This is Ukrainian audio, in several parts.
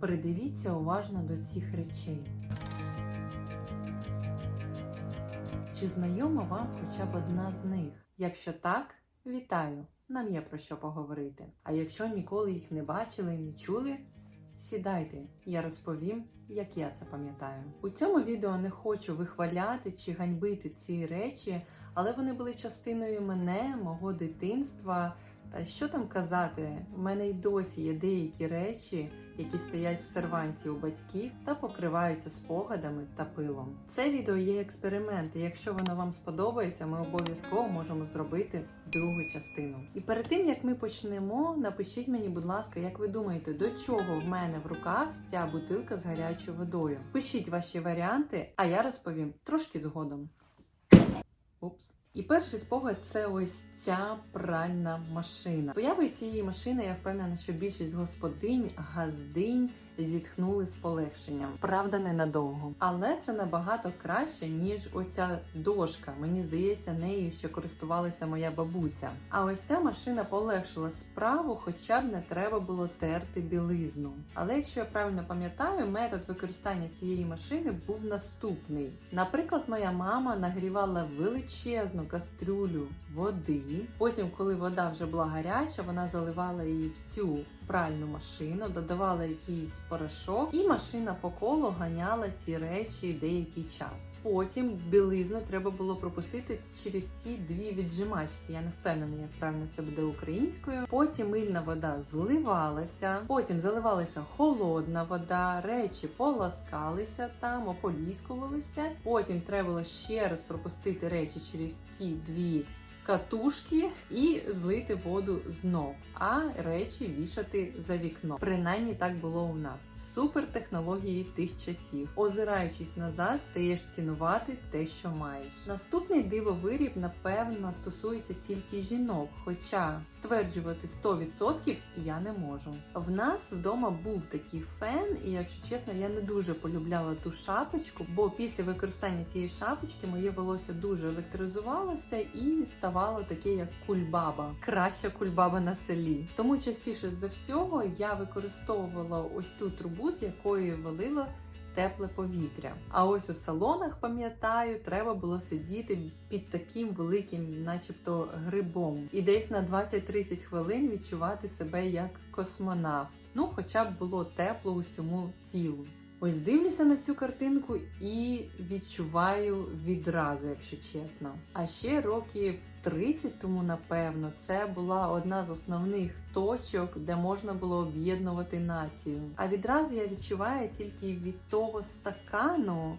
Придивіться уважно до цих речей. Чи знайома вам хоча б одна з них? Якщо так, вітаю! Нам є про що поговорити. А якщо ніколи їх не бачили і не чули, сідайте, я розповім, як я це пам'ятаю. У цьому відео не хочу вихваляти чи ганьбити ці речі, але вони були частиною мене, мого дитинства. Та що там казати, у мене й досі є деякі речі, які стоять в серванті у батьків та покриваються спогадами та пилом. Це відео є експеримент, і якщо воно вам сподобається, ми обов'язково можемо зробити другу частину. І перед тим як ми почнемо, напишіть мені, будь ласка, як ви думаєте, до чого в мене в руках ця бутилка з гарячою водою? Пишіть ваші варіанти, а я розповім трошки згодом. Упс. І перший спогад це ось ця пральна машина. Появи цієї машини я впевнена, що більшість господинь, газдинь зітхнули з полегшенням. Правда, ненадовго. Але це набагато краще, ніж оця дошка. Мені здається, нею ще користувалася моя бабуся. А ось ця машина полегшила справу, хоча б не треба було терти білизну. Але якщо я правильно пам'ятаю, метод використання цієї машини був наступний. Наприклад, моя мама нагрівала величезну кастрюлю води. Потім, коли вода вже була гаряча, вона заливала її в цю пральну машину, додавала якийсь порошок, і машина по колу ганяла ці речі деякий час. Потім білизну треба було пропустити через ці дві віджимачки. Я не впевнена, як правильно це буде українською. Потім мильна вода зливалася, потім заливалася холодна вода, речі поласкалися там, ополіскувалися. Потім треба було ще раз пропустити речі через ці дві катушки і злити воду знов, а речі вішати за вікно. Принаймні так було у нас. Супер технології тих часів. Озираючись назад, стаєш цінувати те, що маєш. Наступний дивовиріб, напевно, стосується тільки жінок, хоча стверджувати 100% я не можу. В нас вдома був такий фен, і якщо чесно, я не дуже полюбляла ту шапочку, бо після використання цієї шапочки моє волосся дуже електризувалося і ставало таке, як кульбаба, краща кульбаба на селі. Тому частіше за всього я використовувала ось ту трубу, з якої валило тепле повітря. А ось у салонах, пам'ятаю, треба було сидіти під таким великим, начебто, грибом, і десь на 20-30 хвилин відчувати себе як космонавт. Ну, хоча б було тепло усьому тілу. Ось дивлюся на цю картинку і відчуваю відразу, якщо чесно. А ще років 30 тому, напевно, це була одна з основних точок, де можна було об'єднувати націю. А відразу я відчуваю тільки від того стакану,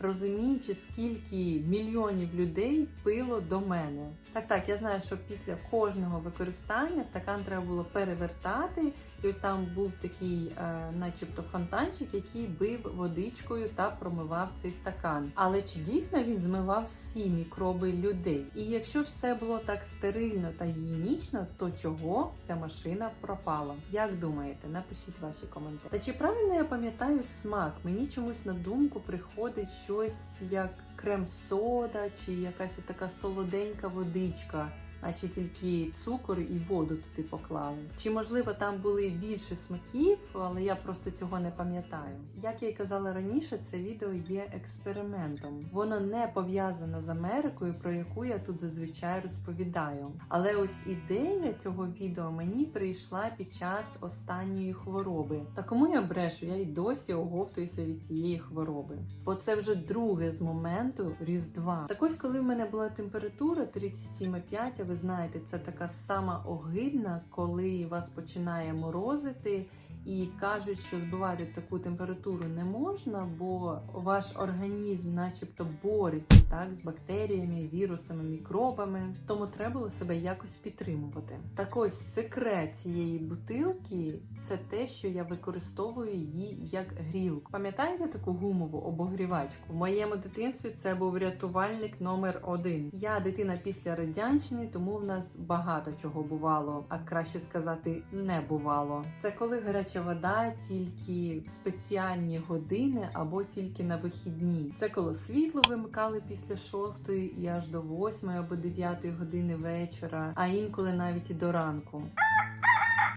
розуміючи, скільки мільйонів людей пило до мене. Так, так, я знаю, що після кожного використання стакан треба було перевертати, і ось там був такий, е, начебто, фонтанчик, який бив водичкою та промивав цей стакан. Але чи дійсно він змивав всі мікроби людей? І якщо все було так стерильно та гігієнічно, то чого ця машина пропала? Як думаєте? Напишіть ваші коментарі. Та чи правильно я пам'ятаю смак? Мені чомусь на думку приходить щось як крем-сода чи якась така солоденька водичка. Наче тільки цукор і воду туди поклали. Чи можливо там були більше смаків, але я просто цього не пам'ятаю. Як я й казала раніше, це відео є експериментом. Воно не пов'язано з Америкою, про яку я тут зазвичай розповідаю. Але ось ідея цього відео мені прийшла під час останньої хвороби. Та кому я брешу, я й досі оговтуюся від цієї хвороби. Бо це вже друге з моменту Різдва. Так ось, коли в мене була температура 37,5, а ви знаєте, це така сама огидна, коли вас починає морозити. І кажуть, що збивати таку температуру не можна, бо ваш організм, начебто, бореться так з бактеріями, вірусами, мікробами. Тому треба було себе якось підтримувати. Так ось секрет цієї бутилки це те, що я використовую її як грілку. Пам'ятаєте таку гумову обогрівачку? В моєму дитинстві це був рятувальник номер один. Я дитина після радянщини, тому в нас багато чого бувало, а краще сказати, не бувало. Це коли гаряча вода тільки в спеціальні години або тільки на вихідні. Це коли світло вимикали після шостої і аж до восьмої або дев'ятої години вечора, а інколи навіть і до ранку.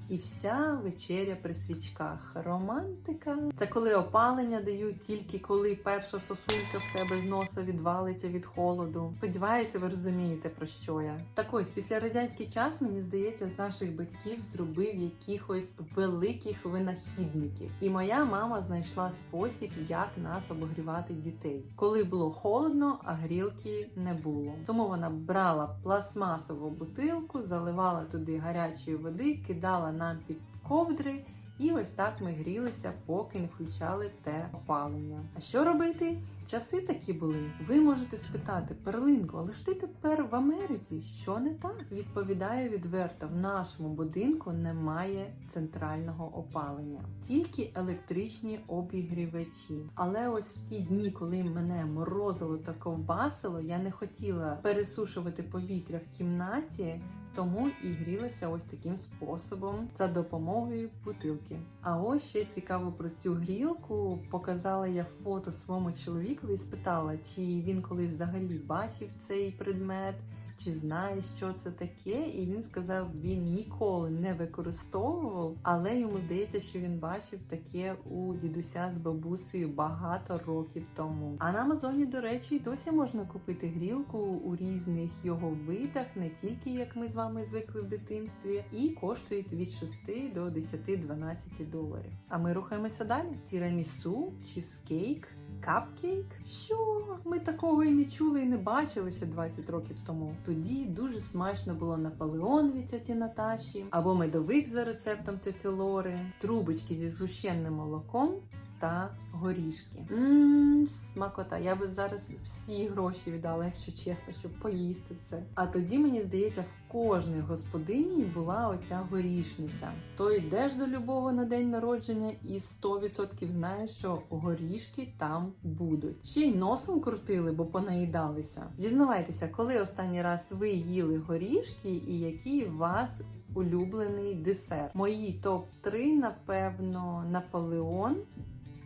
І вся вечеря при свічках. Романтика. Це коли опалення дають тільки коли перша сосулька в тебе з носа відвалиться від холоду. Сподіваюся, ви розумієте про що я. Так ось після радянський час мені здається, з наших батьків зробив якихось великих винахідників. І моя мама знайшла спосіб, як нас обогрівати дітей, коли було холодно, а грілки не було. Тому вона брала пластмасову бутилку, заливала туди гарячої води, кидала нам під ковдри. І ось так ми грілися, поки не включали те опалення. А що робити? Часи такі були. Ви можете спитати, перлинку, але ж ти тепер в Америці? Що не так? Відповідаю відверто: в нашому будинку немає центрального опалення, тільки електричні обігрівачі. Але ось в ті дні, коли мене морозило та ковбасило, я не хотіла пересушувати повітря в кімнаті. Тому і грілася ось таким способом за допомогою бутилки. А ось ще цікаво про цю грілку. Показала я фото своєму чоловікові і спитала, чи він колись взагалі бачив цей предмет, чи знає, що це таке. І він сказав, він ніколи не використовував, але йому здається, що він бачив таке у дідуся з бабусею багато років тому. А на Амазоні, до речі, досі можна купити грілку у різних його видах, не тільки як ми з вами звикли в дитинстві, і коштують від 6 до 10-12 доларів. А ми рухаємося далі. Тірамісу, чізкейк. Капкейк? Що? Ми такого і не чули і не бачили ще 20 років тому. Тоді дуже смачно було Наполеон від тьоті Наташі, або медовик за рецептом тьоті Лори, трубочки зі згущенним молоком та горішки. Ммм, смакота. Я би зараз всі гроші віддала, якщо чесно, щоб поїсти це. А тоді, мені здається, в кожної господині була оця горішниця. То йдеш до любого на день народження і 100% знаєш, що горішки там будуть. Ще й носом крутили, бо понаїдалися. Зізнавайтеся, коли останній раз ви їли горішки і який у вас улюблений десерт? Мої топ 3 напевно, Наполеон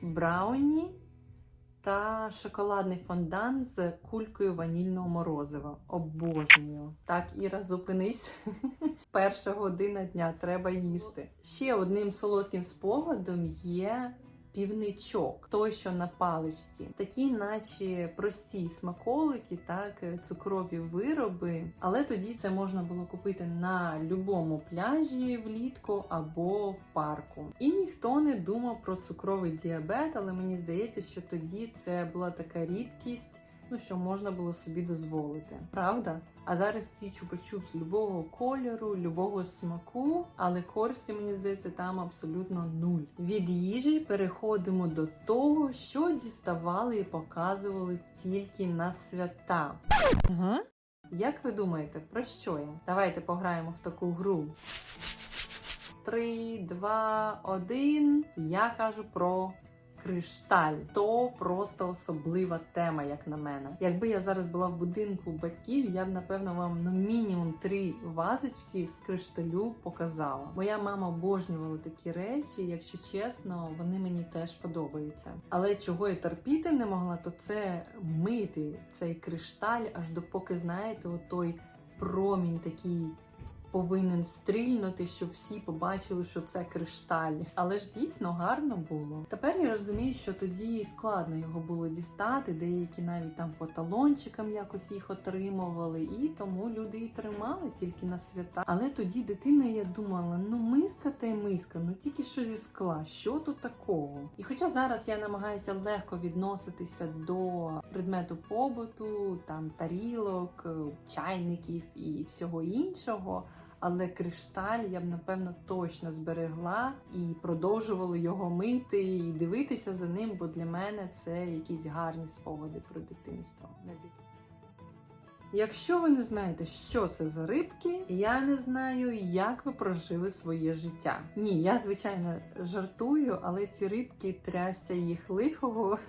брауні та шоколадний фондан з кулькою ванільного морозива. Обожнюю. Так, Іра, зупинись. Перша година дня треба їсти. Ще одним солодким спогадом є. Півничок, той, що на паличці, такі, наче прості смаколики, так цукрові вироби. Але тоді це можна було купити на будь-якому пляжі влітку або в парку. І ніхто не думав про цукровий діабет, але мені здається, що тоді це була така рідкість. Ну, що можна було собі дозволити, правда? А зараз ці чупа-чупс любого кольору, любого смаку, але користі, мені здається, там абсолютно нуль. Від їжі переходимо до того, що діставали і показували тільки на свята. Ага. Як ви думаєте, про що я? Давайте пограємо в таку гру. Три, два, один. Я кажу про кришталь. То просто особлива тема, як на мене. Якби я зараз була в будинку батьків, я б напевно вам ну мінімум три вазочки з кришталю показала. Моя мама обожнювала такі речі, якщо чесно, вони мені теж подобаються. Але чого я терпіти не могла, то це мити цей кришталь, аж допоки знаєте, отой промінь такий повинен стрільнути, щоб всі побачили, що це кришталь. Але ж дійсно гарно було. Тепер я розумію, що тоді складно його було дістати. Деякі навіть там по талончикам якось їх отримували, і тому люди і тримали тільки на свята. Але тоді дитиною я думала: ну миска та й миска, ну тільки що зі скла, що тут такого? І хоча зараз я намагаюся легко відноситися до предмету побуту, там тарілок, чайників і всього іншого. Але кришталь я б напевно точно зберегла і продовжувала його мити і дивитися за ним, бо для мене це якісь гарні спогади про дитинство. Якщо ви не знаєте, що це за рибки, я не знаю, як ви прожили своє життя. Ні, я звичайно жартую, але ці рибки трясся їх лихого.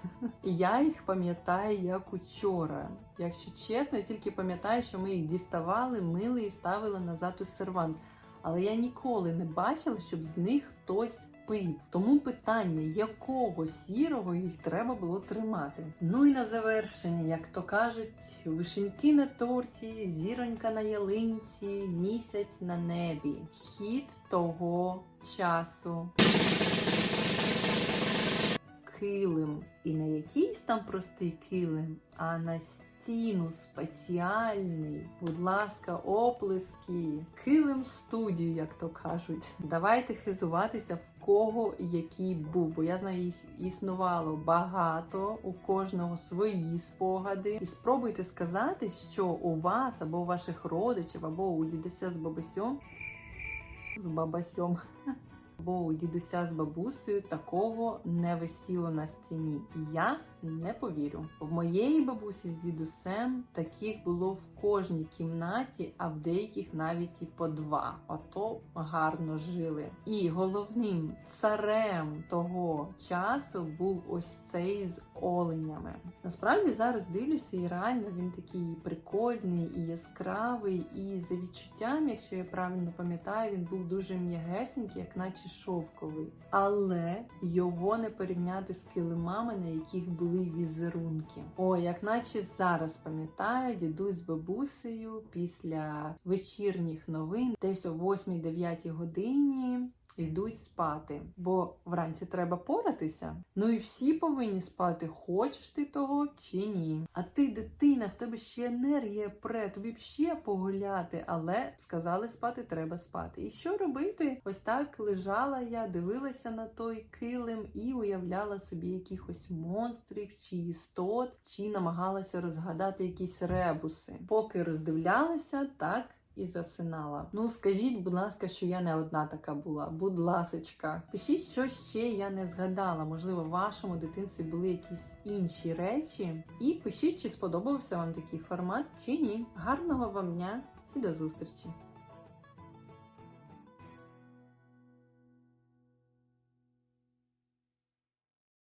Я їх пам'ятаю як учора. Якщо чесно, я тільки пам'ятаю, що ми їх діставали, мили і ставили назад у сервант. але я ніколи не бачила, щоб з них хтось пив. Тому питання, якого сірого їх треба було тримати. Ну і на завершення, як то кажуть, вишеньки на торті, зіронька на ялинці, місяць на небі. Хід того часу. Килим. І не якийсь там простий килим, а на стіну спеціальний. Будь ласка, оплески. Килим студію, як то кажуть. Давайте хизуватися в кого який був, бо я знаю, їх існувало багато, у кожного свої спогади. І спробуйте сказати, що у вас або у ваших родичів, або у дідуся з бабусьом, з бабасьом. Бо у дідуся з бабусею такого не висіло на стіні. Я не повірю. В моєї бабусі з дідусем таких було в кожній кімнаті, а в деяких навіть і по два. Ото гарно жили. І головним царем того часу був ось цей з оленями. Насправді зараз дивлюся, і реально він такий прикольний і яскравий. І за відчуттям, якщо я правильно пам'ятаю, він був дуже м'ягесенький, як наче шовковий. Але його не порівняти з килимами, на яких були візерунки. О, як наче зараз пам'ятаю, дідусь з бабусею після вечірніх новин, десь о 8-9 годині. Йдуть спати, бо вранці треба поратися. Ну і всі повинні спати, хочеш ти того чи ні. А ти, дитина, в тебе ще енергія пре, тобі б ще погуляти, але сказали спати, треба спати. І що робити? Ось так лежала я, дивилася на той килим і уявляла собі якихось монстрів чи істот, чи намагалася розгадати якісь ребуси. Поки роздивлялася, так і засинала. Ну скажіть, будь ласка, що я не одна така була. Будь ласочка, пишіть, що ще я не згадала. Можливо, в вашому дитинстві були якісь інші речі. І пишіть, чи сподобався вам такий формат, чи ні. Гарного вам дня і до зустрічі!